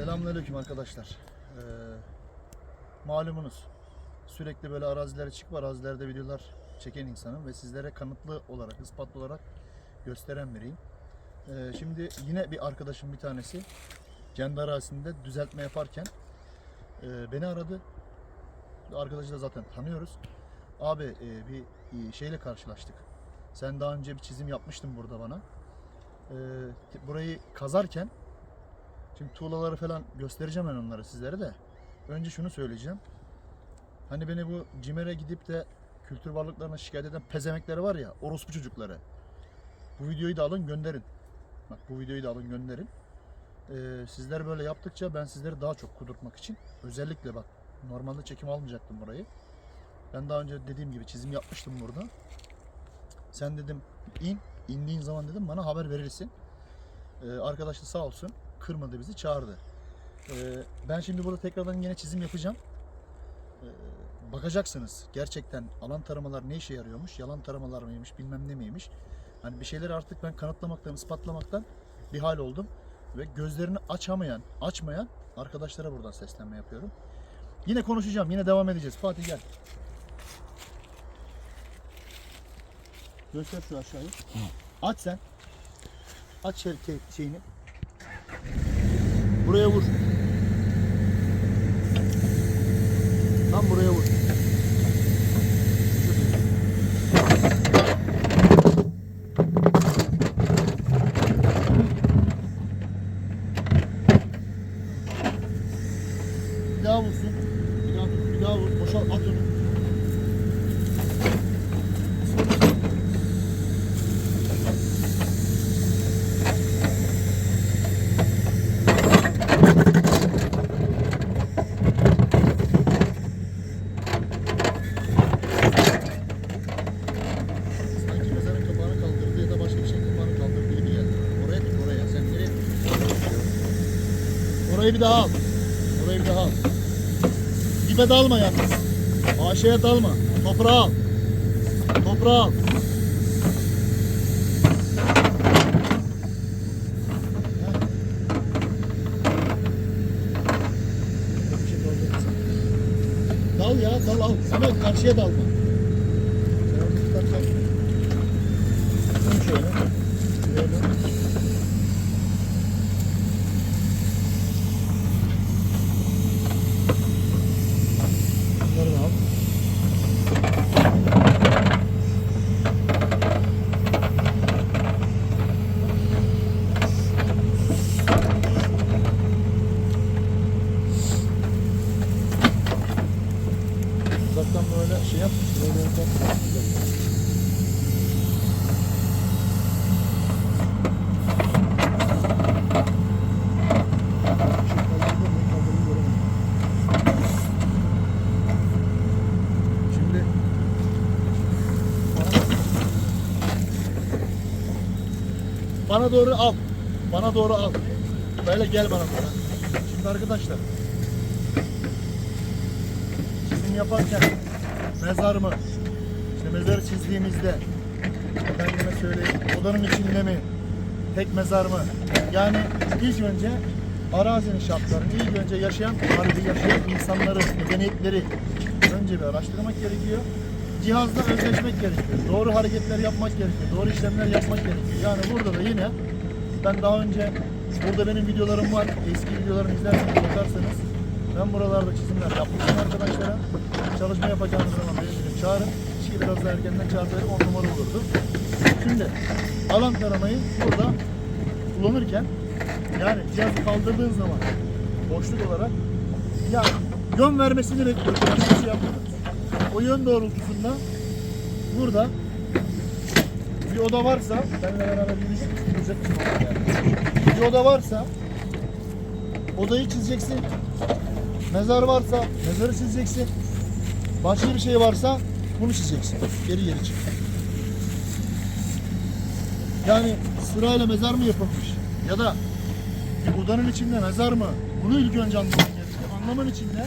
Selamünaleyküm arkadaşlar. Ee, malumunuz sürekli böyle arazilere çıkıp arazilerde videolar çeken insanım ve sizlere kanıtlı olarak, ispatlı olarak gösteren biriyim. Ee, şimdi yine bir arkadaşım bir tanesi kendi arazisinde düzeltme yaparken e, beni aradı. Arkadaşı da zaten tanıyoruz. Abi e, bir e, şeyle karşılaştık. Sen daha önce bir çizim yapmıştın burada bana. Ee, burayı kazarken Şimdi tuğlaları falan göstereceğim ben onları sizlere de. Önce şunu söyleyeceğim. Hani beni bu CİMER'e gidip de kültür varlıklarına şikayet eden pezemekleri var ya, orospu çocukları. Bu videoyu da alın gönderin. Bak bu videoyu da alın gönderin. Ee, sizler böyle yaptıkça ben sizleri daha çok kudurtmak için özellikle bak normalde çekim almayacaktım burayı. Ben daha önce dediğim gibi çizim yapmıştım burada. Sen dedim in, indiğin zaman dedim bana haber verirsin. Ee, arkadaş da sağ olsun kırmadı bizi çağırdı. Ee, ben şimdi burada tekrardan yine çizim yapacağım. Ee, bakacaksınız gerçekten alan taramalar ne işe yarıyormuş, yalan taramalar mıymış, bilmem ne miymiş. Hani bir şeyleri artık ben kanıtlamaktan, ispatlamaktan bir hal oldum. Ve gözlerini açamayan, açmayan arkadaşlara buradan seslenme yapıyorum. Yine konuşacağım, yine devam edeceğiz. Fatih gel. Göster şu aşağıyı. Aç sen. Aç şey, şeyini. Buraya vur. Tam buraya vur. Bir daha vursun. Bir daha tut, bir daha vur. Boşalt, at onu. Sanki mezarın kapağını kaldırdı ya da başka bir şey kapağını kaldırdı gibi geldi. Oraya tut oraya. Sen nereye Orayı bir daha al. Orayı bir daha al. Dibe dalma yalnız. Aşağıya dalma. Toprağı al. Toprağı al. Dal ya dal al. Samet karşıya dalma. Sen orada tutarsan. Dön şöyle. Şuraya dön. Bunları da al. Uzaktan böyle şey yap. Şuraya böyle bak. Şimdi bana doğru al. Bana doğru al. Böyle gel bana doğru. Şimdi arkadaşlar çizim yaparken mezar mı? İşte mezarı çizdiğimizde efendime söyleyeyim odanın içinde mi? Tek mezar mı? Yani ilk önce arazinin şartlarını, ilk önce yaşayan, harbi yaşayan insanları, medeniyetleri önce bir araştırmak gerekiyor. Cihazla özleşmek gerekiyor. Doğru hareketler yapmak gerekiyor. Doğru işlemler yapmak gerekiyor. Yani burada da yine ben daha önce burada benim videolarım var. Eski videolarımı izlerseniz bakarsanız ben buralarda çizimler yapmışım arkadaşlara. Çalışma yapacağınız zaman beni çağırın. Ki biraz da erkenden çağırsaydım 10 numara olurdu. Şimdi alan taramayı burada kullanırken yani cihazı kaldırdığın zaman boşluk olarak yani yön vermesini bekliyoruz. Başka bir şey yapmıyoruz. O yön doğrultusunda burada bir oda varsa benimle beraber yürüyüş yani. Bir oda varsa odayı çizeceksin. Mezar varsa mezarı çizeceksin. Başka bir şey varsa bunu çizeceksin. Geri geri çık. Yani sırayla mezar mı yapılmış? Ya da bir odanın içinde mezar mı? Bunu ilk önce anlaman gerekiyor. Anlaman için de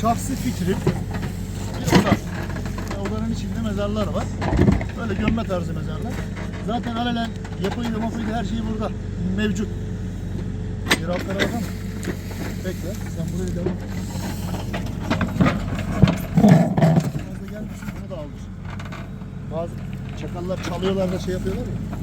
şahsi fikrim bir oda. Odanın içinde mezarlar var. Böyle gömme tarzı mezarlar. Zaten alelen yapıydı mapıydı her şey burada mevcut. Bir altlara bakalım. Bekle sen burayı devam et. Gelmesin bunu da aldır. Bazı çakallar çalıyorlar da şey yapıyorlar ya.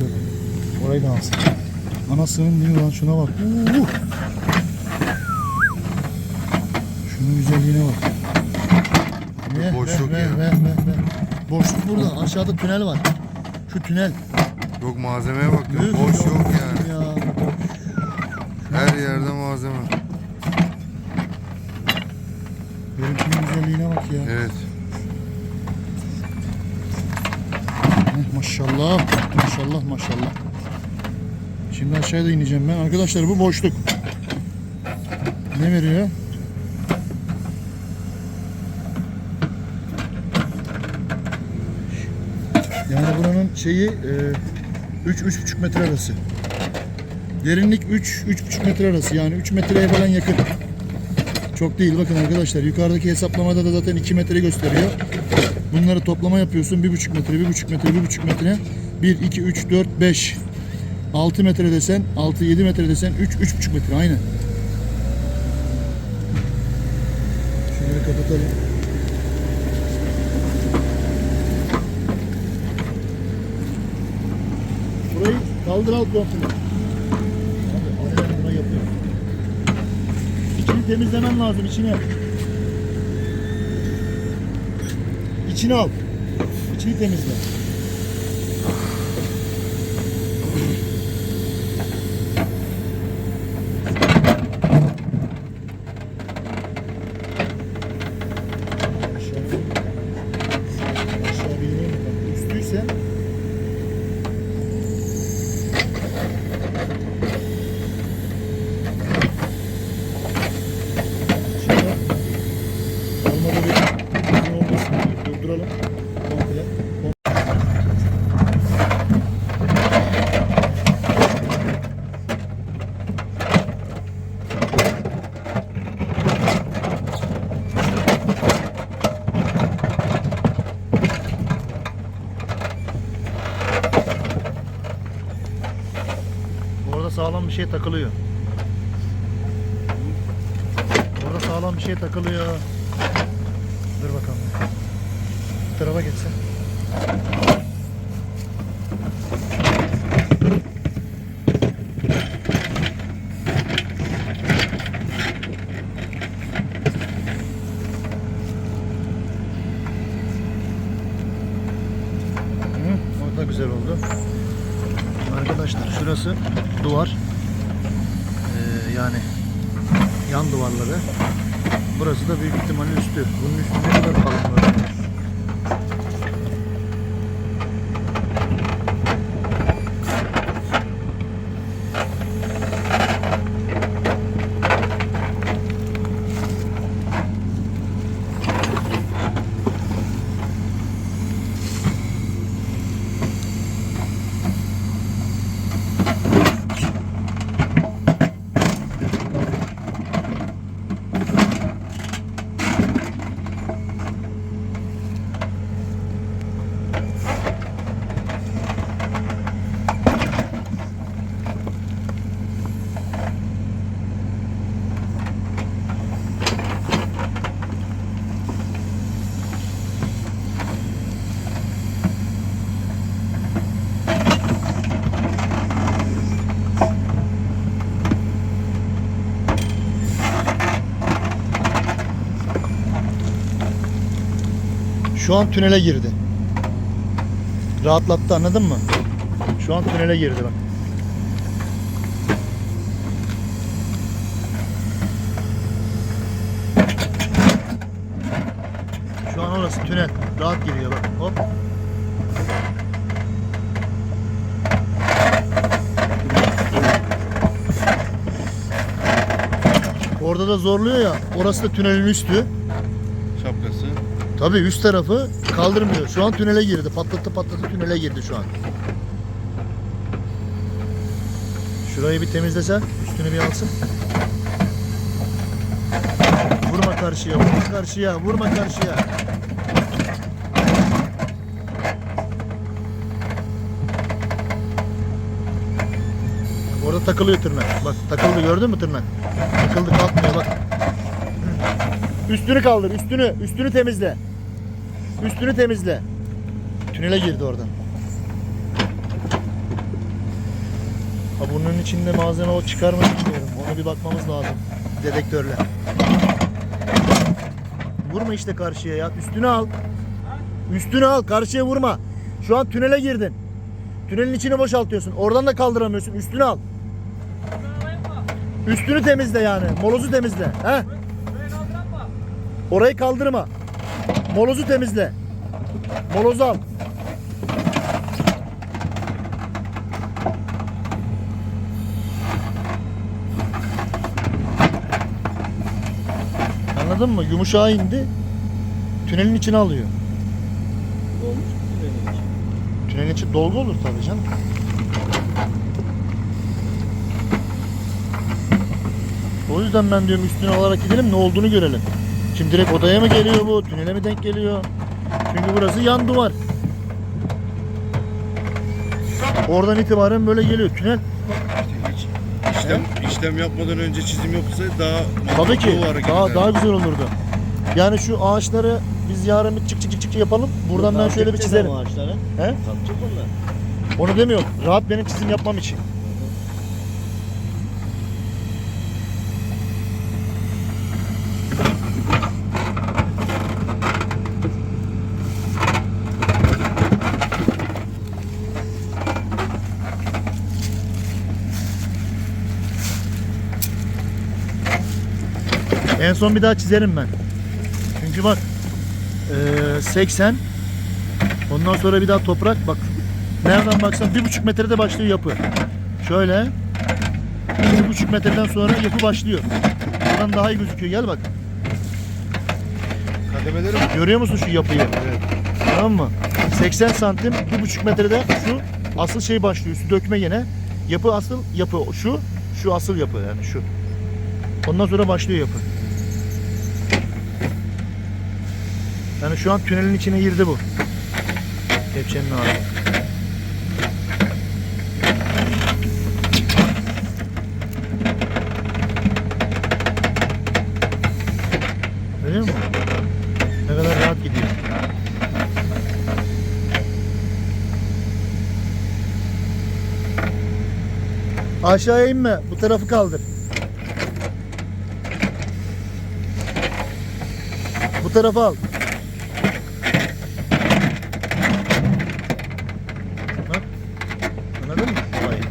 Şöyle. Orayı da alsın. Anasının değil lan şuna bak. Uh! Şunun güzelliğine bak. Ve, boşluk ve, ya. Ve, ve, ve. Boşluk burada. Aşağıda tünel var. Şu tünel. Yok malzemeye bak. Üf, Boş yok yani. Ya. Her yerde malzeme. Benimkinin güzelliğine bak ya. Evet. Maşallah. Maşallah maşallah. Şimdi aşağıya da ineceğim ben. Arkadaşlar bu boşluk. Ne veriyor? Yani buranın şeyi 3-3,5 metre arası. Derinlik 3-3,5 metre arası. Yani 3 metreye falan yakın. Çok değil bakın arkadaşlar. Yukarıdaki hesaplamada da zaten 2 metre gösteriyor. Bunları toplama yapıyorsun. 1,5 metre, 1,5 metre, 1,5 metre. 1, 2, 3, 4, 5. 6 metre desen, 6, 7 metre desen 3, 3,5 metre. Aynen. Bir kapatalım. Burayı kaldır al komple. Abi araya burayı yapıyor. İçini temizlemen lazım içine. İçini al. İçini temizle. Aşağı, aşağı bir inelim bakalım. Üstüyse Şimdi olmadı bir uzun olmasın diye durduralım. Komple. Orada sağlam bir şey takılıyor. Orada sağlam bir şey takılıyor. Dur bakalım. Bu tarafa geçsin. Hı, o da güzel oldu. Arkadaşlar şurası duvar. Ee, yani yan duvarları. Burası da büyük ihtimalle üstü. Bunun üstü ne kadar kalın böyle. Şu an tünele girdi. Rahatlattı anladın mı? Şu an tünele girdi bak. Şu an orası tünel. Rahat giriyor bak. Hop. Orada da zorluyor ya. Orası da tünelin üstü. Şapkası. Tabii üst tarafı kaldırmıyor. Şu an tünele girdi. Patlattı patlattı tünele girdi şu an. Şurayı bir temizlese, üstünü bir alsın. Vurma karşıya, vurma karşıya, vurma karşıya. Orada takılıyor tırnak. Bak takıldı gördün mü tırnak? Takıldı kalkmıyor bak. Üstünü kaldır, üstünü, üstünü temizle. Üstünü temizle. Tünele girdi oradan. Ha bunun içinde malzeme o çıkar mı bilmiyorum. Ona bir bakmamız lazım. Dedektörle. Vurma işte karşıya ya. Üstüne al. Üstüne al. Karşıya vurma. Şu an tünele girdin. Tünelin içini boşaltıyorsun. Oradan da kaldıramıyorsun. Üstüne al. Üstünü temizle yani. Molozu temizle. He? Orayı kaldırma. Molozu temizle. Molozu al. Anladın mı? Yumuşağa indi. Tünelin içine alıyor. Dolmuş mu tünelin içi? Tünelin içi dolgu olur tabii canım. O yüzden ben diyorum üstüne alarak gidelim ne olduğunu görelim. Şimdi direkt odaya mı geliyor bu? Tünele mi denk geliyor? Çünkü burası yan duvar. Oradan itibaren böyle geliyor tünel. Hiç işlem, işlem yapmadan önce çizim yapılsa daha Tabii ki daha, daha güzel olurdu. Yani şu ağaçları biz yarın bir çık çık çık çık yapalım. Buradan ben şöyle bir çizerim. ama Ağaçları. He? Onlar. Onu demiyorum. Rahat benim çizim yapmam için. En son bir daha çizerim ben. Çünkü bak eee, 80 Ondan sonra bir daha toprak bak. Nereden baksan bir buçuk metrede başlıyor yapı. Şöyle. Bir buçuk metreden sonra yapı başlıyor. Buradan daha iyi gözüküyor. Gel bak. Kademeleri mi? Görüyor musun şu yapıyı? Evet. Tamam mı? 80 santim bir buçuk metrede şu asıl şey başlıyor. Üstü dökme gene. Yapı asıl yapı. Şu şu asıl yapı yani şu. Ondan sonra başlıyor yapı. Yani şu an tünelin içine girdi bu. Kepçenin ağzı. Görüyor musun? Ne kadar rahat gidiyor. Aşağıya inme. Bu tarafı kaldır. Bu tarafa al. Bak. Anladın mı? Hayır.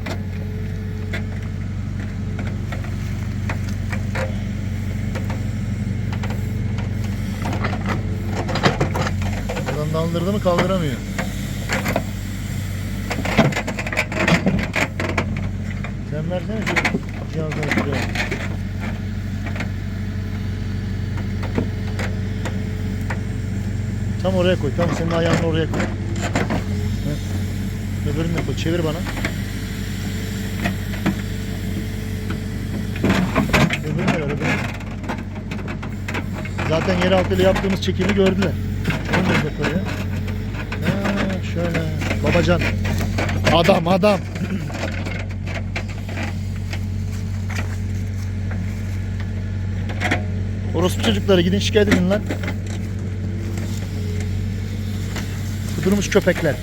Buradan daldırdı mı kaldıramıyor. Sen versene şu cihazları şuraya. Tam oraya koy. Tam senin ayağını oraya koy. Heh. Öbürünü de koy. Çevir bana. Öbürünü ver. Öbürünü. Zaten yeraltı ile yaptığımız çekimi gördüler. Onu da koy. Babacan. Adam adam. Orospu çocukları gidin şikayet edin lan. Kudurmuş köpekler.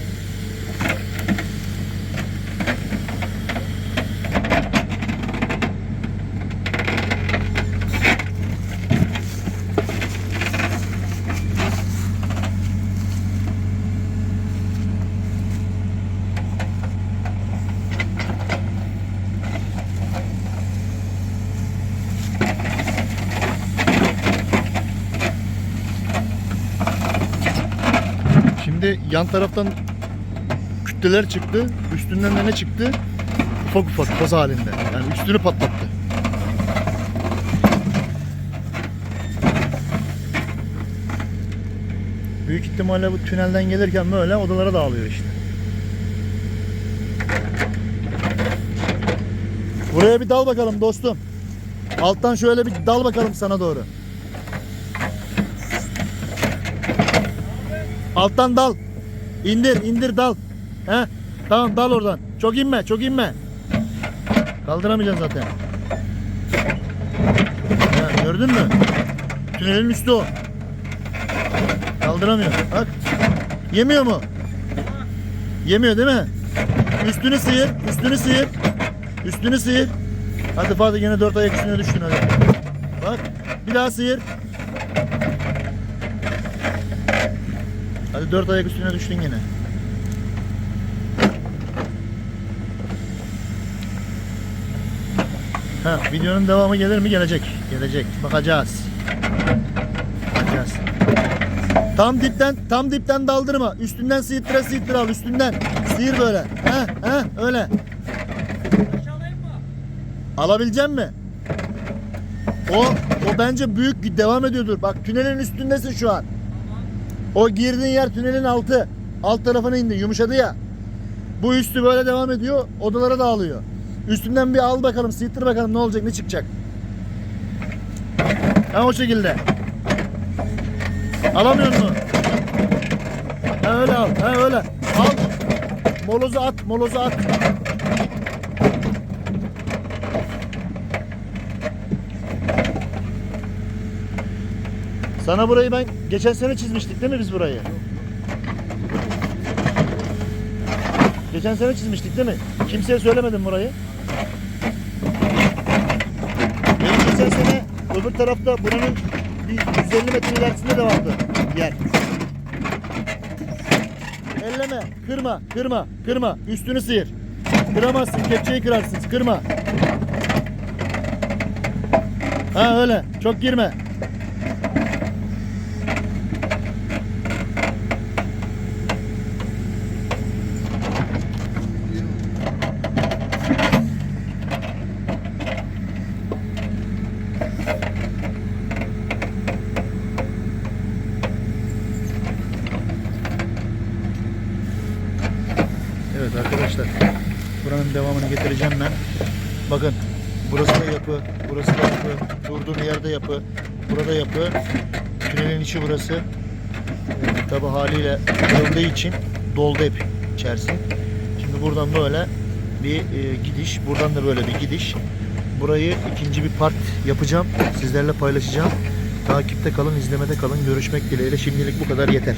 Şimdi yan taraftan kütleler çıktı. Üstünden de ne çıktı? Ufak ufak toz halinde. Yani üstünü patlattı. Büyük ihtimalle bu tünelden gelirken böyle odalara dağılıyor işte. Buraya bir dal bakalım dostum. Alttan şöyle bir dal bakalım sana doğru. Alttan dal. İndir, indir dal. He? Tamam dal oradan. Çok inme, çok inme. Kaldıramayacaksın zaten. Ha, gördün mü? Tünelin üstü o. Kaldıramıyor. Bak. Yemiyor mu? Yemiyor değil mi? Üstünü sıyır, üstünü sıyır. Üstünü sıyır. Hadi Fatih yine dört ayak üstüne düştün hadi. Bak. Bir daha sıyır. Hadi dört ayak üstüne düştün yine. Ha, videonun devamı gelir mi? Gelecek. Gelecek. Bakacağız. Bakacağız. Tam dipten, tam dipten daldırma. Üstünden sıyırtıra sıyırtıra al. Üstünden. Sıyır böyle. Ha, ha, öyle. Alabilecek mi? O, o bence büyük devam ediyordur. Bak tünelin üstündesin şu an. O girdiğin yer tünelin altı. Alt tarafına indi. Yumuşadı ya. Bu üstü böyle devam ediyor. Odalara dağılıyor. Üstünden bir al bakalım. Sıyıttır bakalım ne olacak ne çıkacak. Ha o şekilde. Alamıyor musun? Ha öyle al. Ha öyle. Al. Molozu at. Molozu at. Sana burayı ben geçen sene çizmiştik değil mi biz burayı? Geçen sene çizmiştik değil mi? Kimseye söylemedim burayı. Benim geçen sene öbür tarafta buranın bir 150 metre ilerisinde de vardı yer. Elleme, kırma, kırma, kırma. Üstünü sıyır. Kıramazsın, kepçeyi kırarsın. Kırma. Ha öyle. Çok girme. Evet arkadaşlar. Buranın devamını getireceğim ben. Bakın. Burası da yapı. Burası da yapı. Durduğum yerde yapı. Burada yapı. İçi burası. Ee, tabi haliyle kırıldığı için doldu hep içerisi. Şimdi buradan böyle bir e, gidiş. Buradan da böyle bir gidiş. Burayı ikinci bir part yapacağım. Sizlerle paylaşacağım. Takipte kalın, izlemede kalın. Görüşmek dileğiyle. Şimdilik bu kadar yeter.